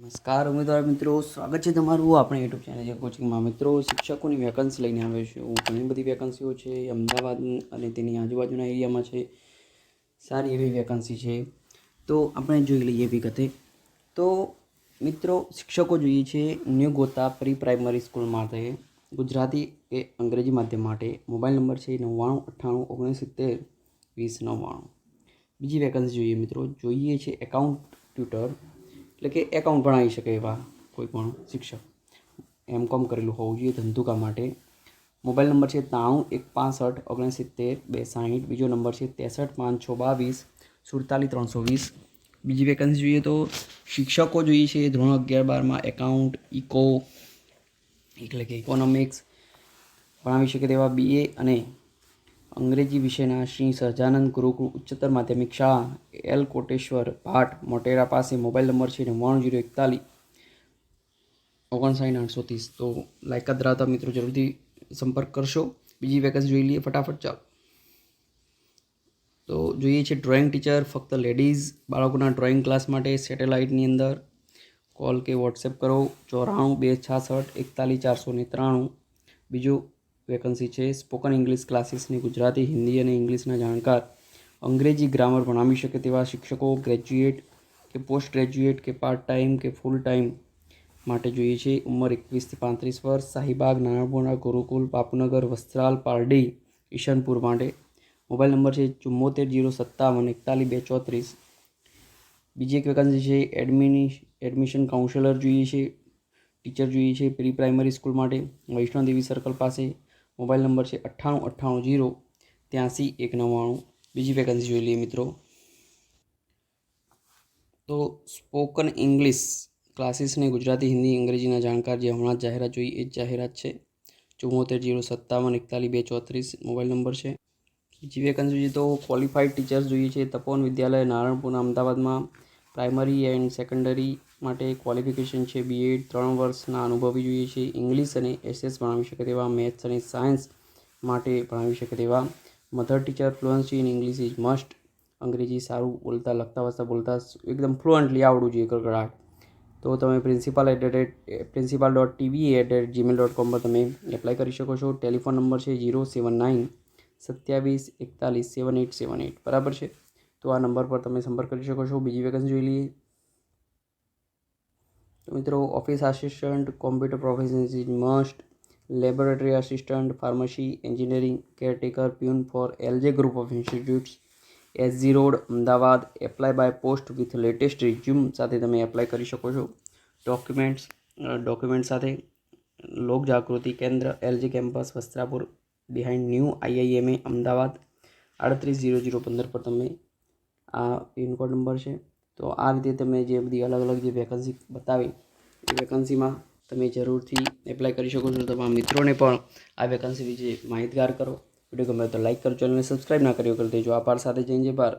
નમસ્કાર, ઉમેદવાર મિત્રો, સ્વાગત છે તમારું આપણે યુટ્યુબ ચેનલ છે કોચિંગમાં મિત્રો, શિક્ષકોની વેકન્સી લઈને આવ્યો છું. ઘણી બધી વેકન્સીઓ છે અમદાવાદ અને તેની આજુબાજુના એરિયામાં છે. સારી એવી વેકન્સી છે. તો આપણે જોઈ લઈએ વિગતે. તો મિત્રો, શિક્ષકો જોઈએ છે new Gota pre primary school માટે, ગુજરાતી કે અંગ્રેજી માધ્યમ માટે. મોબાઈલ નંબર છે નવ્વાણું, અઠ્ઠાણું, ઓગણસિત્તેર, વીસ, નવ્વાણું. બીજી વેકન્સી જોઈએ મિત્રો. જોઈએ છે એકાઉન્ટ ટ્યુટર એટલે કે એકાઉન્ટ ભણાવી શકે એવા કોઈ પણ શિક્ષક. એમ કોમ કરેલું હોવું જોઈએ ધંધુકા માટે. મોબાઈલ નંબર છે ત્રાણું, એક પાસઠ, ઓગણસિત્તેર, બે સાહીઠ, બીજો નંબર છે ત્રેસઠ પાંચસો બાવીસ, સુડતાલીસ, ત્રણસો વીસ. બીજી વેકન્સી જોઈએ તો શિક્ષકો જોઈએ છે, ધોરણ અગિયાર, બારમાં એકાઉન્ટ ઇકો એટલે કે ઇકોનોમિક્સ ભણાવી શકે તેવા બીએ અને અંગ્રેજી વિષયના શ્રી સહજાનંદ ગુરુકુળ ઉચ્ચતર માધ્યમિક શાળા, એલ કોટેશ્વર ભાટ મોટેરા પાસે મોબાઈલ નંબર છે નવ્વાણું જીરો એકતાલીસ, ઓગણસાઠ આઠસો ત્રીસ તો લાયકાત ધરાવતા મિત્રો જરૂરથી સંપર્ક કરશો. બીજી વેકન્સી જોઈ લઈએ. ફટાફટ ચાલો. તો જોઈએ છે ડ્રોઈંગ ટીચર ફક્ત લેડીઝ બાળકોના ડ્રોઈંગ ક્લાસ માટે સેટેલાઇટની અંદર. કોલ કે વોટ્સએપ કરો. ચોરાણું બે છાસઠ એકતાલીસ, ચારસો ને ત્રાણું. બીજું વેકન્સી છે. સ્પોકન ઇંગ્લિશ ક્લાસીસની ગુજરાતી, હિન્દી અને ઇંગ્લિશના જાણકાર. અંગ્રેજી ગ્રામર ભણાવી શકે તેવા શિક્ષકો ગ્રેજ્યુએટ કે પોસ્ટ ગ્રેજ્યુએટ કે પાર્ટ ટાઈમ કે ફૂલ ટાઈમ માટે જોઈએ છે. ઉંમર એકવીસથી પાંત્રીસ વર્ષ શાહીબાગ નાણાપુરા ગુરુકુલ બાપુનગર વસ્ત્રાલ, પારડી, ઈશનપુર માટે. મોબાઈલ નંબર છે ચુમ્મોતેર જીરો સત્તાવન એકતાલીસ બે ચોત્રીસ. બીજી એક વેકન્સી છે એડમિની, એડમિશન કાઉન્સેલર જોઈએ છે, ટીચર જોઈએ છે પ્રી પ્રાઇમરી સ્કૂલ માટે. વૈષ્ણોદેવી સર્કલ પાસે મોબાઈલ નંબર છે અઠ્ઠાણું અઠ્ઠાણું જીરો ત્યાંસી એક નવ્વાણું બીજી વેકન્સી જોઈ લઈએ મિત્રો. તો સ્પોકન ઇંગ્લિશ ક્લાસીસને ગુજરાતી, હિન્દી, અંગ્રેજીના જાણકાર જે હમણાં જ જાહેરાત જોઈ, એ જ જાહેરાત છે. ચુમ્મોતેર જીરો સત્તાવન એકતાલીસ બે ચોત્રીસ મોબાઈલ નંબર છે. બીજી વેકન્સી તો ક્વોલિફાઈડ ટીચર્સ જોઈએ છે. તપોવન વિદ્યાલય નારણપુરના અમદાવાદમાં. પ્રાઇમરી એન્ડ સેકન્ડરી માટે ક્વોલિફિકેશન છે બીએડ ત્રણ વર્ષના અનુભવી જોઈએ છે. ઇંગ્લિશ અને એસએસ ભણાવી શકે તેવા મેથ્સ અને સાયન્સ માટે ભણાવી શકે તેવા mother teacher fluency in English is must. અંગ્રેજી સારું બોલતા, લખતા, વાંચતા, બોલતા એકદમ ફ્લુઅન્ટલી આવડવું જોઈએ કડકડાટ. તો તમે principal at the rate principal dot TV at the Gmail dot com પર તમે એપ્લાય કરી શકો છો. ટેલિફોન નંબર છે જીરો સેવન નાઇન સત્યાવીસ, એકતાલીસ સેવન એટ સેવન એટ બરાબર છે? તો આ નંબર પર તમે સંપર્ક કરી શકો છો. બીજી વેકન્સી જોઈ લઈએ. તો મિત્રો office assistant computer profession must laboratory assistant pharmacy engineering caretaker peon for LJ group of institutes SG road Ahmedabad apply by post with latest resume સાથે તમે એપ્લાય કરી શકો છો. ડોક્યુમેન્ટ્સ ડોક્યુમેન્ટ સાથે Lok Jagruti Kendra LG campus Vastrapur behind new IIMA Ahmedabad આડત્રીસ zero zero પંદર પર તમે આ પિનકોડ નંબર છે. તો આ રીતે તમે જે બધી અલગ અલગ જે વેકન્સી બતાવી, એ વેકન્સીમાં તમે જરૂરથી એપ્લાય કરી શકો છો. તમારા મિત્રોને પણ આ વેકન્સી વિશે માહિતગાર કરો. વીડિયો ગમે તો લાઇક કરો અને સબસ્ક્રાઈબ ના કર્યો કરી દેજો આભાર સાથે જઈને બાર